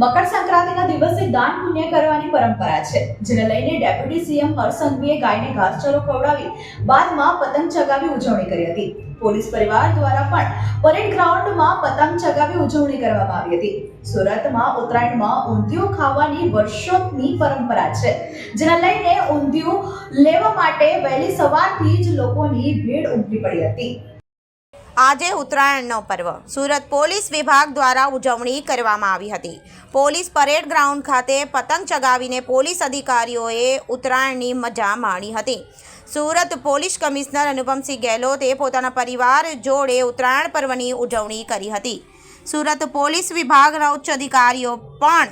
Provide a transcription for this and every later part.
મકર સંક્રાંતિના દિવસે દાન પુણ્ય કરવાની પરંપરા છે, જેને લઈને ડેપ્યુટી સીએમ હર્ષ ગાયને ઘાસચારો ખવડાવી બાદમાં પતંગ ચગાવી ઉજવણી કરી હતી. પોલીસ પરિવાર દ્વારા પણ પરેડ ગ્રાઉન્ડમાં પતંગ ચગાવી ઉજવણી કરવામાં આવી હતી. સુરતમાં ઉત્તરાયણમાં ઊંધિયું ખાવાની વર્ષોની પરંપરા છે, જેને લઈને ઊંધિયું લેવા માટે વહેલી સવારથી જ લોકોની ભીડ ઉમટી પડી હતી. આજે ઉત્તરાયણનો પર્વ. સુરત પોલીસ વિભાગ દ્વારા ઉજવણી કરવામાં આવી હતી. પોલીસ પરેડ ગ્રાઉન્ડ ખાતે પતંગ ચગાવીને પોલીસ અધિકારીઓએ ઉત્તરાયણની મજા માણી હતી. સુરત પોલીસ કમિશનર અનુપમસિંહ ગેહલોતે પોતાના પરિવાર જોડે ઉત્તરાયણ પર્વની ઉજવણી કરી હતી. સુરત પોલીસ વિભાગના ઉચ્ચ અધિકારીઓ પણ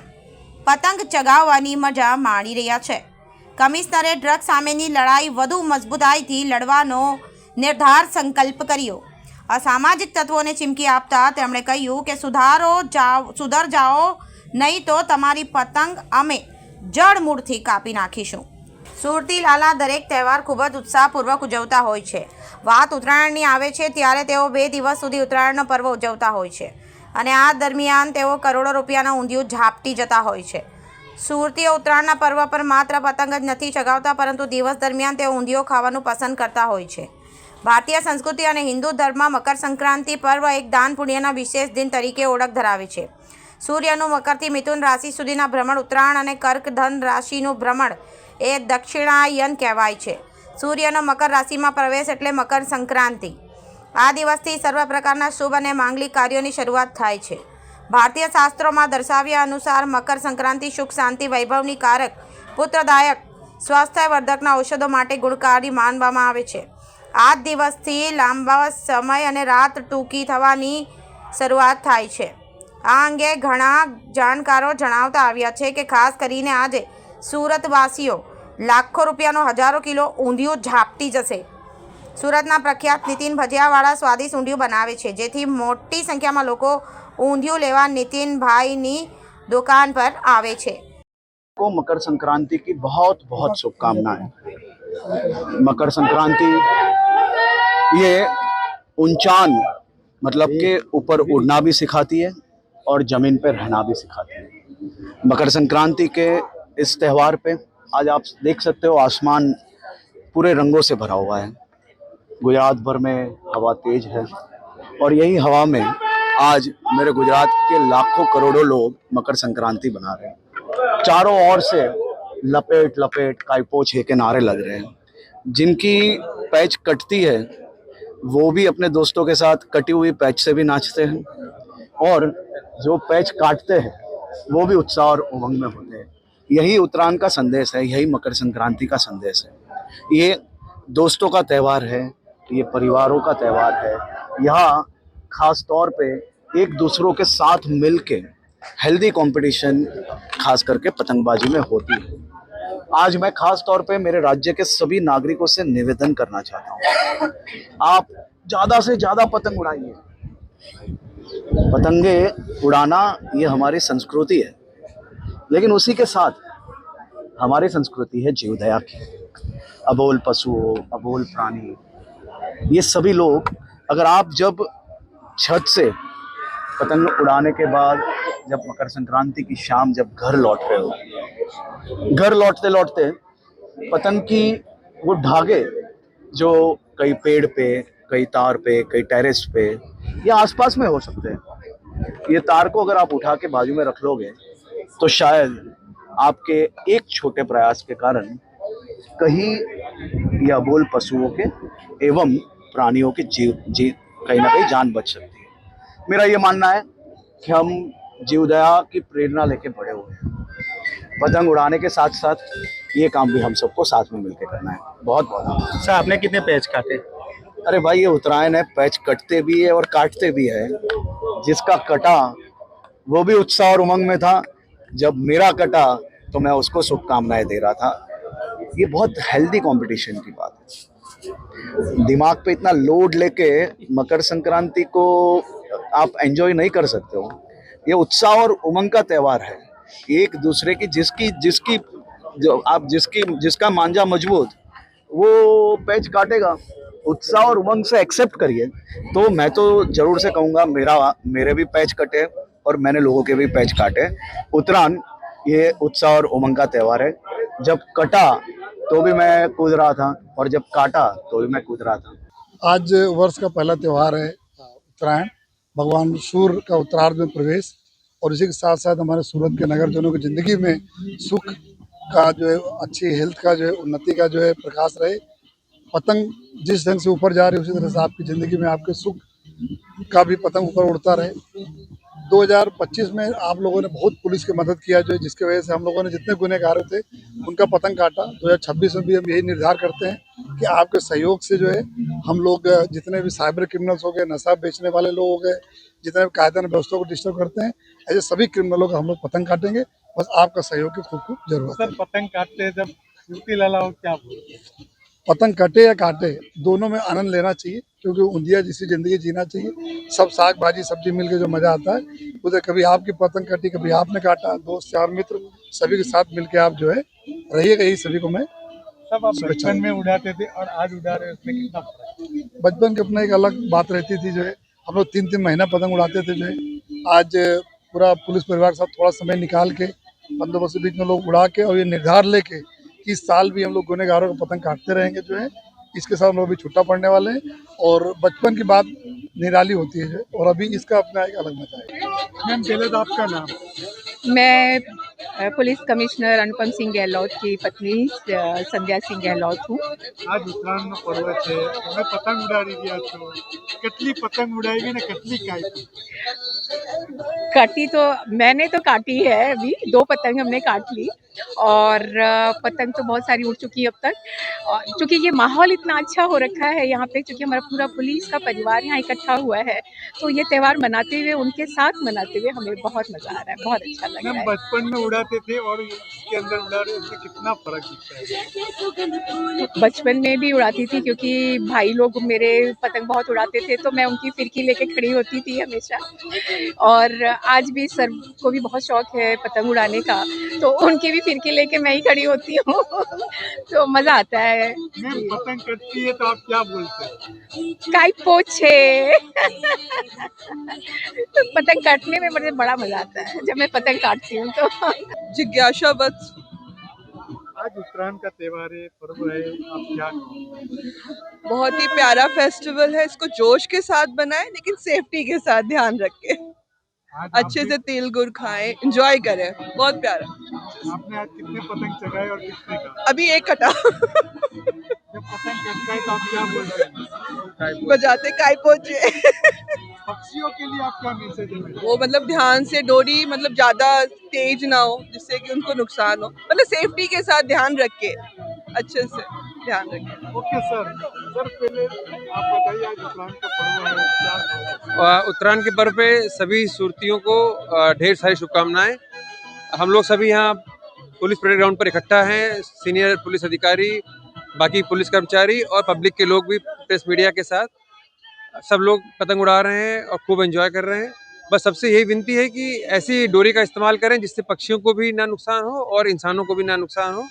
પતંગ ચગાવવાની મજા માણી રહ્યા છે. કમિશનરે ડ્રગ સામેની લડાઈ વધુ મજબૂતાઈથી લડવાનો નિર્ધાર સંકલ્પ કર્યો. અસામાજિક તત્વોને ચીમકી આપતા તેમણે કહ્યું કે સુધારો જાઓ સુધર જાઓ નહીં તો તમારી પતંગ અમે જડમૂળથી કાપી નાખીશું. સુરતી લાલા દરેક તહેવાર ખૂબ જ ઉત્સાહપૂર્વક ઉજવતા હોય છે. વાત ઉત્તરાયણની આવે છે ત્યારે તેઓ બે દિવસ સુધી ઉત્તરાયણનો પર્વ ઉજવતા હોય છે અને આ દરમિયાન તેઓ કરોડો રૂપિયાના ઊંધિયું ઝાપટી જતા હોય છે. સુરતીઓ ઉત્તરાયણના પર્વ પર માત્ર પતંગ જ નથી ચગાવતા પરંતુ દિવસ દરમિયાન તેઓ ઊંધિયો ખાવાનું પસંદ કરતા હોય છે. ભારતીય સંસ્કૃતિ અને હિન્દુ ધર્મમાં મકર સંક્રાંતિ પર્વ એક દાન પુણ્યના વિશેષ દિન તરીકે ઓળખ ધરાવે છે. સૂર્યનું મકરથી મિથુન રાશિ સુધીના ભ્રમણ ઉત્તરાયણ અને કર્ક ધન રાશિનું ભ્રમણ એ દક્ષિણાયન કહેવાય છે. સૂર્યનો મકર રાશિમાં પ્રવેશ એટલે મકર સંક્રાંતિ. આ દિવસથી સર્વ પ્રકારના શુભ અને માંગલિક કાર્યોની શરૂઆત થાય છે. ભારતીય શાસ્ત્રોમાં દર્શાવ્યા અનુસાર મકર સંક્રાંતિ સુખ, શાંતિ, વૈભવની કારક, પુત્રદાયક, સ્વાસ્થ્યવર્ધકના ઔષધો માટે ગુણકારી માનવામાં આવે છે. આ જ દિવસથી લાંબા સમય અને રાત ટૂંકી થવાની શરૂઆત થાય છે આ અંગે ઘણા જાણકારો જણાવતા આવ્યા છે કે ખાસ કરીને આજે સુરતવાસીઓ લાખો રૂપિયાનો હજારો કિલો ઊંધિયું ઝાપટી જશે સુરતના પ્રખ્યાત નીતિન ભજીયાવાળા સ્વાદિષ્ટ ઊંધિયું બનાવે છે જેથી મોટી સંખ્યામાં લોકો ઊંધિયું લેવા નીતિનભાઈની દુકાન પર આવે છે को मकर संक्रांति की बहुत बहुत शुभकामनाएं मकर संक्रांति ये ऊंचान मतलब के ऊपर उड़ना भी सिखाती है और ज़मीन पर रहना भी सिखाती है। मकर संक्रांति के इस त्यौहार पे आज आप देख सकते हो आसमान पूरे रंगों से भरा हुआ है। गुजरात भर में हवा तेज है और यही हवा में आज मेरे गुजरात के लाखों करोड़ों लोग मकर संक्रांति बना रहे हैं। चारों ओर से लपेट लपेट काइपो छे के नारे लग रहे हैं। जिनकी पैच कटती है वो भी अपने दोस्तों के साथ कटी हुई पैच से भी नाचते हैं और जो पैच काटते हैं, वो भी उत्साह और उमंग में होते हैं। यही उत्तरायण का संदेश है, यही मकर संक्रांति का संदेश है। ये दोस्तों का त्यौहार है, ये परिवारों का त्यौहार है। यहाँ खास तौर पे एक दूसरों के साथ मिल के हेल्दी कंपटीशन खास करके पतंगबाजी में होती है। आज मैं खास तौर पे मेरे राज्य के सभी नागरिकों से निवेदन करना चाहता हूँ। आप ज़्यादा से ज़्यादा पतंग उड़ाइए। पतंगे उड़ाना ये हमारी संस्कृति है। लेकिन उसी के साथ हमारी संस्कृति है जीवदया की। अबोल पशुओं अबोल प्राणी, ये सभी लोग, अगर आप जब छत से पतंग उड़ाने के बाद, जब मकर संक्रांति की शाम जब घर लौट रहे हो घर लौटते लौटते पतंग की वो धागे जो कई पेड़ पे, कई तार पे, कई टेरेस पे, या आसपास में हो सकते हैं। ये तार को अगर आप उठा के बाजू में रख लोगे तो शायद आपके एक छोटे प्रयास के कारण कहीं या बोल पशुओं के एवं प्राणियों के जीव जी कहीं ना कहीं जान बच सकती है। मेरा ये मानना है कि हम जीवदया की प्रेरणा लेके बड़े हुए हैं। पतंग उड़ाने के साथ साथ ये काम भी हम सबको साथ में मिलकर करना है। बहुत बहुत सर आपने कितने पैच काटे? अरे भाई ये उत्तरायण है पैच कटते भी है और काटते भी है। जिसका कटा वो भी उत्साह और उमंग में था। जब मेरा कटा तो मैं उसको शुभकामनाएँ दे रहा था। ये बहुत हेल्दी कंपटीशन की बात है। दिमाग पे इतना लोड लेके मकर संक्रांति को आप एंजॉय नहीं कर सकते हो। ये उत्साह और उमंग का त्यौहार है। एक दूसरे की जिसकी जिसकी जो आप जिसकी, जिसका मांझा मज़बूत, वो पैच काटेगा। उत्साह और उमंग से एक्सेप्ट करिए। तो मैं तो ज़रूर से कहूँगा, मेरा, मेरे भी पैच कटे और मैंने लोगों के भी पैच काटे। उत्तरायण, ये उत्साह और उमंग का त्यौहार है। जब कटा तो भी मैं कूद रहा था और जब काटा तो भी मैं कूद रहा था। आज वर्ष का पहला त्यौहार है उत्तरायण। भगवान सूर्य का उत्तरार्ध में प्रवेश। और इसी के साथ साथ हमारे सूरत के नगरजनों की ज़िंदगी में सुख का जो है, अच्छी हेल्थ का जो है, उन्नति का जो है प्रकाश रहे। पतंग जिस ढंग से ऊपर जा रही है, उसी तरह से आपकी ज़िंदगी में आपके सुख का भी पतंग ऊपर उड़ता रहे। 2025 में आप लोगों ने बहुत पुलिस की मदद किया जो जिसकी वजह से हम लोगों ने जितने गुनहगार थे, उनका पतंग काटा। 2026 में भी हम यही निर्धार करते हैं कि आपके सहयोग से जो है, हम लोग जितने भी साइबर क्रिमिनल्स हो गए, नशा बेचने वाले लोग हो गए, जितने भी कायदा व्यवस्था को डिस्टर्ब करते हैं, ऐसे सभी क्रिमिनलों का हम लोग पतंग काटेंगे। बस आपका सहयोग की खूब खूब ज़रूरत है। पतंग काटते हैं जब क्या पतंग कटे या काटे दोनों में आनंद लेना चाहिए क्योंकि उंधिया जैसी ज़िंदगी जीना चाहिए। सब साग भाजी सब्ज़ी मिल के जो मज़ा आता है उधर कभी आपकी पतंग कटी कभी आपने काटा दोस्त यार मित्र सभी के साथ मिलके आप जो है रहिएगा यही सभी को मैं सब आप बचपन में उड़ाते थे और आज उड़ा रहे हैं उसमें कितना बचपन की अपना एक अलग बात रहती थी जो है हम लोग तीन तीन महीना पतंग उड़ाते थे जो है आज पूरा पुलिस परिवार के साथ थोड़ा समय निकाल के बंदोबस्त के बीच में लोग उड़ा के और ये निर्धार लेके कि इस साल भी हम लोग गुनेगारों का पतंग काटते रहेंगे जो है इसके साथ हम लोग भी छुट्टा पड़ने वाले हैं और बचपन की बात निराली होती है और अभी इसका अपना एक अलग मज़ा है। मैम पहले तो आपका नाम? मैं पुलिस कमिश्नर अनुपम सिंह गहलोत की पत्नी अ, संध्या सिंह गहलोत हूँ आज उत्तरायण નો પર્વ છે તમે પતંગ ઉડાડી રહ્યા છો કેટલી પતંગ ઉડાવી ને કેટલી કાપી काटी तो मैंने तो काटी है अभी दो पतंग हमने काट ली और अ, पतंग तो बहुत सारी उड़ चुकी है अब तक और चूंकि ये माहौल इतना अच्छा हो रखा है यहाँ पे क्योंकि हमारा पूरा पुलिस का परिवार यहाँ इकट्ठा हुआ है तो ये त्यौहार मनाते हुए उनके साथ मनाते हुए हमें बहुत मज़ा आ रहा है बहुत अच्छा लग मैम रहा है बचपन में उड़ाते थे और इसके अंदर उड़ा रहे उसमें कितना फ़र्क दिखता है? बचपन में भी उड़ाती थी क्योंकि भाई लोग मेरे पतंग बहुत उड़ाते थे तो मैं उनकी फिरकी लेके खड़ी होती थी हमेशा। और आज भी सर को भी बहुत शौक है पतंग उड़ाने का तो उनकी भी फिरकी लेके मैं ही खड़ी होती हूँ। तो मज़ा आता है। पतंग कटती है तो आप क्या बोलते हैं? काई पोछे। तो पतंग काटने में मुझे बड़ा मज़ा आता है जब मैं पतंग काटती हूँ तो। जिज्ञासा बस। आज उत्तरायण का त्यौहार है पर्व है आप क्या बहुत ही प्यारा फेस्टिवल है इसको जोश के साथ बनाएँ लेकिन सेफ्टी के साथ ध्यान रख। अच्छे से तेल गुड़ खाएँ एंजॉय करें बहुत प्यारा। आपने आज कितने पतंग चगाए और कितने का? अभी एक कटा। बजाते काय पहुँचे। पक्षियों के लिए आप क्या मैसेज है? वो मतलब ध्यान से डोरी मतलब ज़्यादा तेज ना हो जिससे कि उनको नुकसान हो। मतलब सेफ्टी के साथ ध्यान रख के अच्छे से ध्यान रखें। ओके सर सर पहले आप बताइए आज उत्तरायण का पर्व है? उत्तरायण के पर्व पे सभी सुरतियों को ढेर सारी शुभकामनाएँ। हम लोग सभी यहाँ पुलिस परेड ग्राउंड पर इकट्ठा हैं। सीनियर पुलिस अधिकारी बाकी पुलिस कर्मचारी और पब्लिक के लोग भी प्रेस मीडिया के साथ। सब लोग पतंग उड़ा रहे हैं और खूब एंजॉय कर रहे हैं। बस सबसे यही विनती है कि ऐसी डोरी का इस्तेमाल करें जिससे पक्षियों को भी ना नुकसान हो और इंसानों को भी ना नुकसान हो।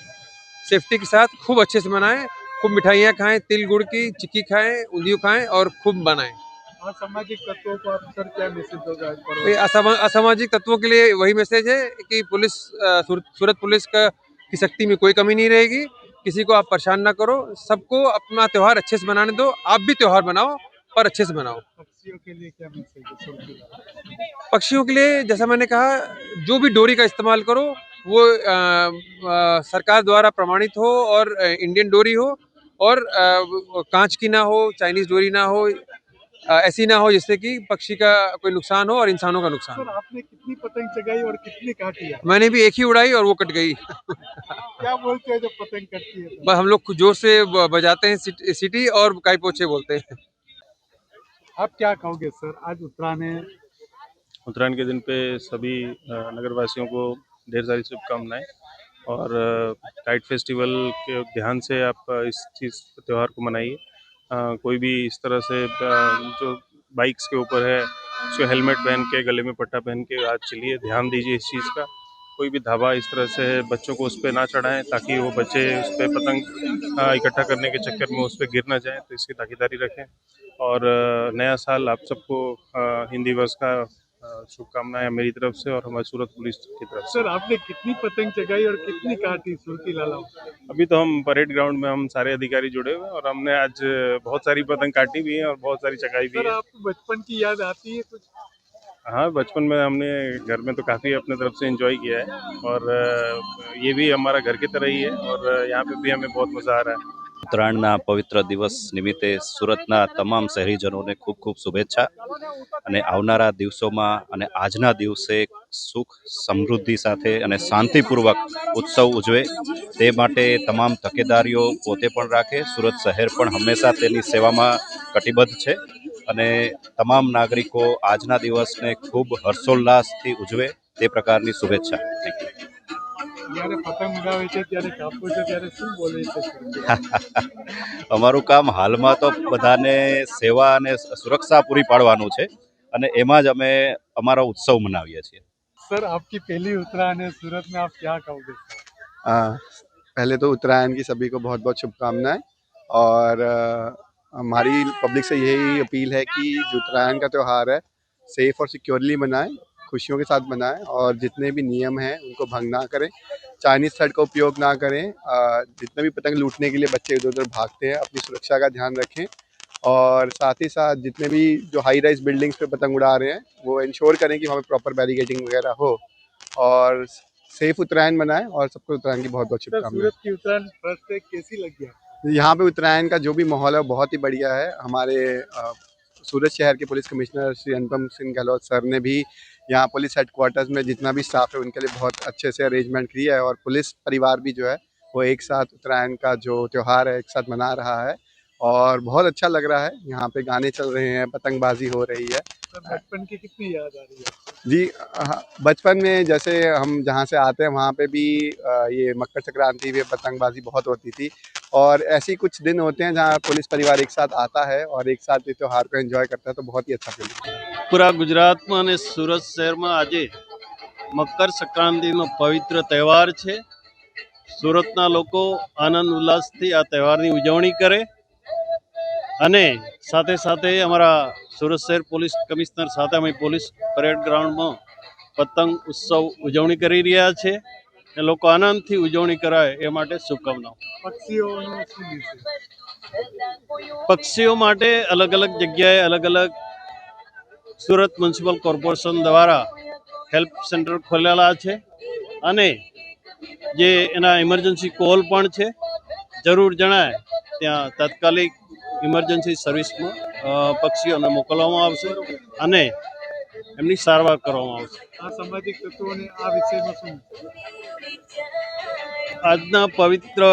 सेफ्टी के साथ खूब अच्छे से मनाएँ खूब मिठाइयाँ खाएँ तिल गुड़ की चिक्की खाएँ ऊंधियो खाएँ और खूब बनाएँ। असामाजिक तत्वों को आप सर क्या मैसेज दोगे असामाजिक तत्वों के लिए वही मैसेज है कि पुलिस सूरत सूरत पुलिस का की शक्ति में कोई कमी नहीं रहेगी। किसी को आप परेशान ना करो सबको अपना त्यौहार अच्छे से बनाने दो आप भी त्यौहार बनाओ पर अच्छे से बनाओ पक्षियों के लिए क्या? पक्षियों के लिए जैसा मैंने कहा जो भी डोरी का इस्तेमाल करो वो आ, आ, सरकार द्वारा प्रमाणित हो और इंडियन डोरी हो और कांच की ना हो चाइनीज़ डोरी ना हो ऐसी ना हो जिससे कि पक्षी का कोई नुकसान हो और इंसानों का नुकसान सर आपने कितनी पतंग चगाई और कितनी काटी है मैंने भी एक ही उड़ाई और वो कट गई। क्या बोलते हैं जब पतंग कटती है तो? बस हम लोग ज़ोर से बजाते हैं सिट- सिटी और काई पोछे बोलते हैं। आप क्या कहोगे सर? आज उत्तरायण है। उत्तरायण के दिन पे सभी नगर वासियों को ढेर सारी शुभकामनाएँ और काइट फेस्टिवल के ध्यान से आप इस चीज़ त्यौहार को मनाइए। कोई भी इस तरह से जो बाइक्स के ऊपर है, उसको हेलमेट पहन के, गले में पट्टा पहन के आज चलिए। ध्यान दीजिए इस चीज़ का। कोई भी धाबा इस तरह से बच्चों को उस पर ना चढ़ाएँ, ताकि वो बच्चे उस पर पतंग इकट्ठा करने के चक्कर में उस पर गिर ना जाएँ तो इसकी ताकीदारी रखें। और नया साल आप सबको हिंदी वर्ष का शुभकामनाएँ मेरी तरफ़ से और हमारे सूरत पुलिस की तरफ़ से। सर आपने कितनी पतंग चगाई और कितनी काटी सुरती लाला? अभी तो हम परेड ग्राउंड में हम सारे अधिकारी जुड़े हुए हैं और हमने आज बहुत सारी पतंग काटी भी है और बहुत सारी चगाई भी सर है। आपको बचपन की याद आती है कुछ? हाँ बचपन में हमने घर में तो काफ़ी अपने तरफ़ से एंजॉय किया है और ये भी हमारा घर की तरह ही है और यहाँ पे भी हमें बहुत मज़ा आ रहा है। ઉત્તરાયણના પવિત્ર દિવસ નિમિત્તે સુરતના તમામ શહેરીજનોને ખૂબ ખૂબ શુભેચ્છા અને આવનારા દિવસોમાં અને આજના દિવસે સુખ, સમૃદ્ધિ સાથે અને શાંતિપૂર્વક ઉત્સવ ઉજવે તે માટે તમામ તકેદારીઓ પોતે પણ રાખે. સુરત શહેર પણ હંમેશા તેની સેવામાં કટિબદ્ધ છે અને તમામ નાગરિકો આજના દિવસને ખૂબ હર્ષોલ્લાસથી ઉજવે તે પ્રકારની શુભેચ્છા. થેન્ક યુ જ્યારે પતંગ ઉડાવે છે ત્યારે કાપો છો ત્યારે શું બોલે છે અમારું કામ હાલમાં તો બધાને સેવા અને સુરક્ષા પૂરી પાડવાનું છે અને એમાં જ અમે અમારો ઉત્સવ મનાવીએ છીએ सर आपकी पहली उत्तरायण है सूरत में आप क्या कहोगे हाँ, पहले तो उत्तरायण की सभी को बहुत बहुत शुभकामनाएं और अ, हमारी पब्लिक से यही अपील है कि जो उत्तरायण का त्यौहार है सेफ और सिक्योरली मनाएं खुशियों के साथ मनाएँ और जितने भी नियम हैं उनको भंग ना करें। चाइनीज़ थ्रेड का उपयोग ना करें। जितने भी पतंग लूटने के लिए बच्चे इधर उधर भागते हैं अपनी सुरक्षा का ध्यान रखें और साथ ही साथ जितने भी जो हाई राइज बिल्डिंग्स पे पतंग उड़ा रहे हैं वो इंश्योर करें कि वहाँ पे प्रॉपर बैरिकेडिंग वगैरह हो और सेफ़ उत्तरायण मनाएँ और सबको उत्तरायण की बहुत बहुत शुभकामनाएँ। की उत्तरायण फ़र्स्ट कैसी लगी आपको? यहाँ पे उत्तरायण का जो भी माहौल है बहुत ही बढ़िया है। हमारे सूरत शहर के police commissioner Shri Anupam Singh Gehlot sir ने भी यहाँ पुलिस हेडकोार्टर्स में जितना भी स्टाफ है, उनके लिए बहुत अच्छे से अरेंजमेंट किया है और पुलिस परिवार भी जो है, वो एक साथ उत्तरायण का जो त्यौहार है, एक साथ मना रहा है और बहुत अच्छा लग रहा है। यहाँ पे गाने चल रहे हैं, पतंगबाजी हो रही है। बचपन की कितनी याद आ रही है जी हाँ, बचपन में जैसे हम जहाँ से आते हैं वहाँ पे भी अ, ये मकर संक्रांति में पतंगबाजी बहुत होती थी और ऐसे ही कुछ दिन होते हैं जहाँ पुलिस परिवार एक साथ आता है और एक साथ इस त्यौहार को एंजॉय करता है तो बहुत ही अच्छा फील होता है પૂરા ગુજરાતમાં અને સુરત શહેરમાં આજે મકર સંક્રાંતિનો પવિત્ર તહેવાર છે સુરતના લોકો આનંદ ઉલ્લાસથી આ તહેવારની ઉજવણી કરે અને સાથે સાથે અમારા સુરત શહેર પોલીસ કમિશનર સાથે અમે પોલીસ પરેડ ગ્રાઉન્ડમાં પતંગ ઉત્સવ ઉજવણી કરી રહ્યા છે એ લોકો આનંદથી ઉજવણી કરાય એ માટે શુભકામનાઓ. પક્ષીઓ માટે અલગ અલગ જગ્યાએ અલગ અલગ સુરત મ્યુનિસિપલ કોર્પોરેશન દ્વારા હેલ્પ સેન્ટર ખોલેલા છે અને જે એના ઇમરજન્સી કોલ પણ છે. જરૂર જણાય ત્યાં તાત્કાલિક ઇમરજન્સી સર્વિસમાં પક્ષીઓને મોકલવામાં આવશે અને એમની સારવાર કરવામાં આવશે. આ સામાજિક તત્વોને આ વિષયમાં શું? આજના પવિત્ર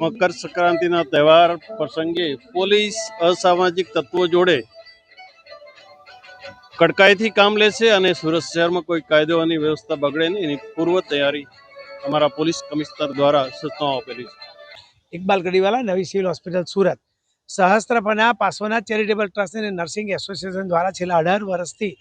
મકર સંક્રાંતિના તહેવાર પ્રસંગે પોલીસ અસામાજિક તત્વો જોડે કડકાઈથી કામ લેશે અને સુરત શહેરમાં કોઈ કાયદોની વ્યવસ્થા બગડે નહીં. એની પૂર્વ તૈયારી અમારા પોલીસ કમિશનર દ્વારા સૂચનાઓ આપેલી છે. ઇકબાલ ગડીવાલા નવી સિવિલ હોસ્પિટલ સુરત. સહસ્ત્રપના પાસોના ચેરિટેબલ ટ્રસ્ટ અને નર્સિંગ એસોસિએશન દ્વારા છેલ્લા અઢાર વર્ષથી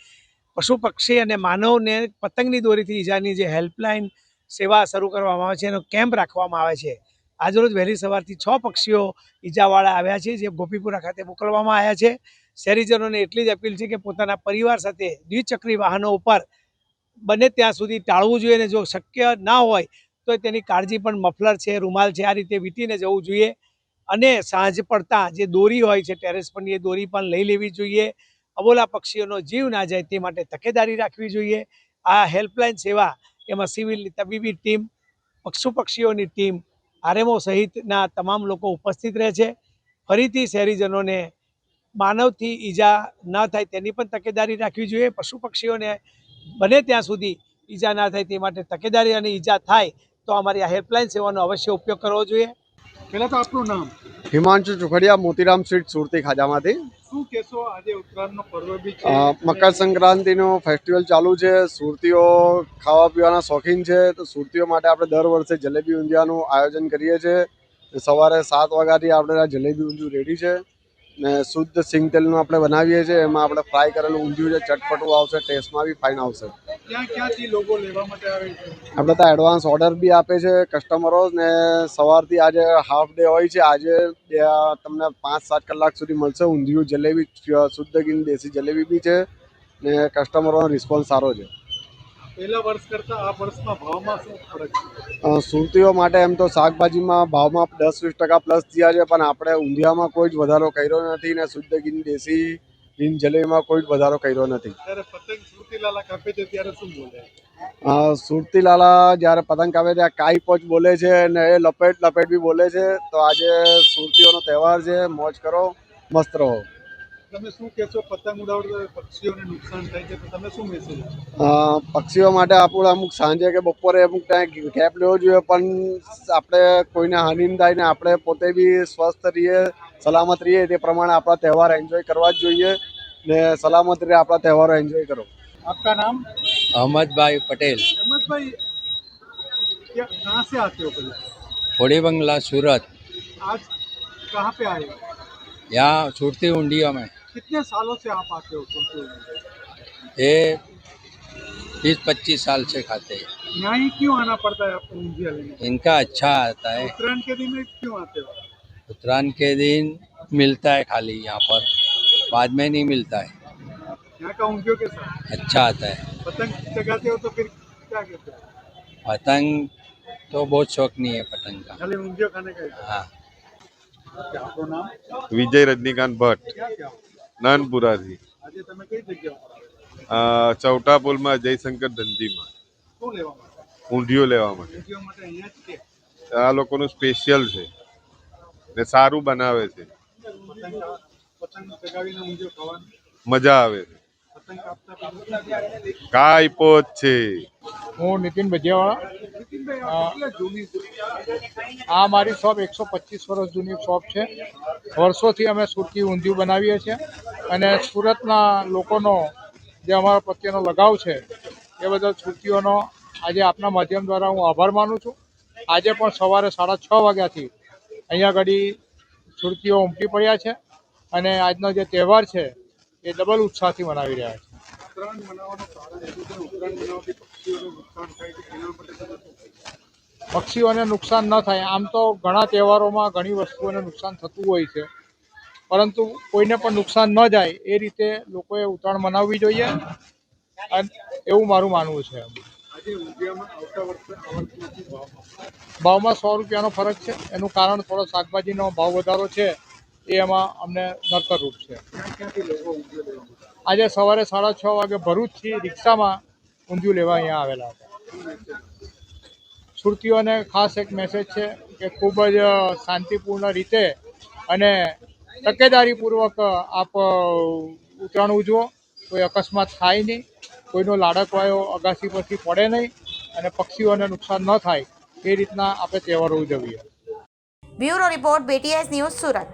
પશુ પક્ષી અને માનવને પતંગની દોરીથી ઈજાની જે હેલ્પલાઇન સેવા શરૂ કરવામાં આવે છે, એનો કેમ્પ રાખવામાં આવે છે. આજરોજ વહેલી સવારથી છ પક્ષીઓ ઈજાવાળા આવ્યા છે, જે ગોપીપુરા ખાતે મોકલવામાં આવ્યા છે. શહેરીજનોને એટલી જ અપીલ છે કે પોતાના પરિવાર સાથે દ્વિચક્રી વાહનો ઉપર બને ત્યાં સુધી ટાળવું જોઈએ અને જો શક્ય ના હોય તો તેની કાળજી પણ મફલર છે, રૂમાલ છે, આ રીતે વીંટીને જવું જોઈએ. અને સાંજ પડતા જે દોરી હોય છે, ટેરેસ પરની એ દોરી પણ લઈ લેવી જોઈએ. અબોલા પક્ષીઓનો જીવ ના જાય તે માટે તકેદારી રાખવી જોઈએ. આ હેલ્પલાઇન સેવા એમાં સિવિલની તબીબી ટીમ, પશુ પક્ષીઓની ટીમ, આરએમઓ સહિતના તમામ લોકો ઉપસ્થિત રહે છે. ફરીથી શહેરીજનોને માનવથી ઈજા ન થાય તેની પણ તકેદારી રાખવી જોઈએ. પશુ પક્ષીઓને બને ત્યાં સુધી ઈજા ના થાય તે માટે તકેદારી અને ઈજા થાય તો અમારી આ હેલ્પલાઇન સેવાનો અવશ્ય ઉપયોગ કરવો જોઈએ. પહેલા તો આપનું નામ? હિમાંશુ ચુખડિયા મોતીરામ સ્વીટ સુરતી ખાજામાંથી. શું કહેશો આજે ઉત્તરાયણનો પર્વ બી છે? મકર સંક્રાંતિનો ફેસ્ટિવલ ચાલુ છે. સુરતીઓ ખાવા પીવાના શોખીન છે. તો સુરતીઓ માટે આપણે દર વર્ષે જલેબી ઊંધિયાનું આયોજન કરીએ છીએ. સવારે સાત વાગ્યાથી આપણે આ જલેબી ઊંધિયું રેડી છે. ને શુદ્ધ સિંગ તેલનું આપણે બનાવીએ છીએ એમાં આપણે ફ્રાય કરેલું ઊંધિયું છે ચટપટું આવશે ટેસ્ટમાં બી ફાઇન આવશે. આપણે ત્યાં એડવાન્સ ઓર્ડર બી આપે છે કસ્ટમરો ને સવારથી આજે હાફ ડે હોય છે આજે બે- તમને પાંચ સાત કલાક સુધી મળશે ઊંધિયું જલેબી શુદ્ધ ગીન દેશી જલેબી બી છે ને કસ્ટમરોનો રિસ્પોન્સ સારો છે. પહેલા વર્ષ કરતાં આ વર્ષમાં ભાવમાં શું ફરક છે? સુરતીઓ માટે એમ તો શાકભાજીમાં ભાવમાં દસ વીસ ટકા પ્લસ થયા છે પણ આપણે ઊંધિયામાં કોઈ જ વધારો કર્યો નથી ને શુદ્ધ ગીન દેશી ગીન જલેબીમાં કોઈ જ વધારો કર્યો નથી. જ્યારે પતંગ સુરતી લાલા કાપે છે ત્યારે શું બોલે? અ, સુરતી લાલા જ્યારે પતંગ કાપે ત્યાં કાઈ પોચ બોલે છે ને એ લપેટ લપેટ બી બોલે છે. તો આજે સુરતીઓનો તહેવાર છે મોજ કરો મસ્ત રહો. તમે શું કહેશો પતંગ ઉડાવતા પક્ષીઓને નુકસાન થાય છે તો તમે શું મેસેજ અ, પક્ષીઓ માટે આપણું અમુક સાંજે કે બપોરે અમુક ટાઈમ ગેપ લેવો જોઈએ પણ આપણે કોઈને હાનિ ન થાય ને આપણે પોતે બી સ્વસ્થ રહીએ સલામત રહીએ તે પ્રમાણે આપણા તહેવાર એન્જોય કરવા જ જોઈએ ને સલામત રીતે આપણા તહેવારો એન્જોય કરો आपका नाम अहमद भाई पटेल अहमद भाई क्या कहाँ से आते हो पहले होड़ी बंगला सूरत आज कहाँ पे आए हो यहाँ छूटती उंडियों में कितने सालों से आप आते हो ये बीस पच्चीस साल से खाते हैं। यहाँ ही क्यों आना पड़ता है आपको ऊंधिया लेने? इनका अच्छा आता है। उत्तरायण के दिन में क्यों आते हो? उत्तरायण के दिन मिलता है खाली यहाँ पर। बाद में नहीं मिलता है। यहाँ का के साथ? अच्छा आता है। पतंग चगाते हो तो फिर क्या कहते हो? पतंग तो बहुत शौक नहीं है पतंग का। खाली खाने का ही। हाँ। क्या आपको નાનપુરાથી. ચૌટા પુલમાં જયશંકર ધંધીમાં. ઊંધિયું લેવા માટે. આ લોકોનું સ્પેશિયલ છે. ને સારું બનાવે છે. મજા આવે છે. કાઈ પોત છે. હું નીતિન ભજીયાવાળા આ મારી શોપ એકસો પચીસ વર્ષ જૂની શોપ છે. વર્ષોથી અમે સુરતી ઊંધિયું બનાવીએ છીએ અને સુરતના લોકોનો જે અમારા પ્રત્યેનો લગાવ છે, એ બદલ સુરતીઓનો આજે આપના માધ્યમ દ્વારા હું આભાર માનું છું. આજે પણ સવારે સાડા છ વાગ્યાથી અહીંયા આગળ સુરતીઓ ઉમટી પડ્યા છે અને આજનો જે તહેવાર છે એ ડબલ ઉત્સાહથી મનાવી રહ્યા છે. પક્ષીઓને નુકસાન ન થાય. આમ તો ઘણા તહેવારોમાં ઘણી વસ્તુઓને નુકસાન થતું હોય છે. પરંતુ કોઈને પણ નુકસાન ન જાય એ રીતે લોકોએ ઉત્તરાયણ મનાવવી જોઈએ. એવું મારું માનવું છે. ભાવમાં સો રૂપિયાનો ફરક છે. એનું કારણ થોડો શાકભાજીનો ભાવ વધારો છે. એ એમાં અમને નડતરરૂપ છે. આજે સવારે સાડા છ વાગે ભરૂચથી રિક્ષામાં ઊંધિયું લેવા અહીંયા આવેલા હતા. સુરતીઓને ખાસ એક મેસેજ છે કે ખૂબ જ શાંતિપૂર્ણ રીતે અને તકેદારીપૂર્વક આપ ઉત્તરાયણ ઉજવો. કોઈ અકસ્માત થાય નહીં. કોઈનો લાડકવાયો અગાસી પરથી પડે નહીં અને પક્ષીઓને નુકસાન ન થાય. એ રીતના આપણે તહેવારો ઉજવીએ. Bureau report BTS news Surat.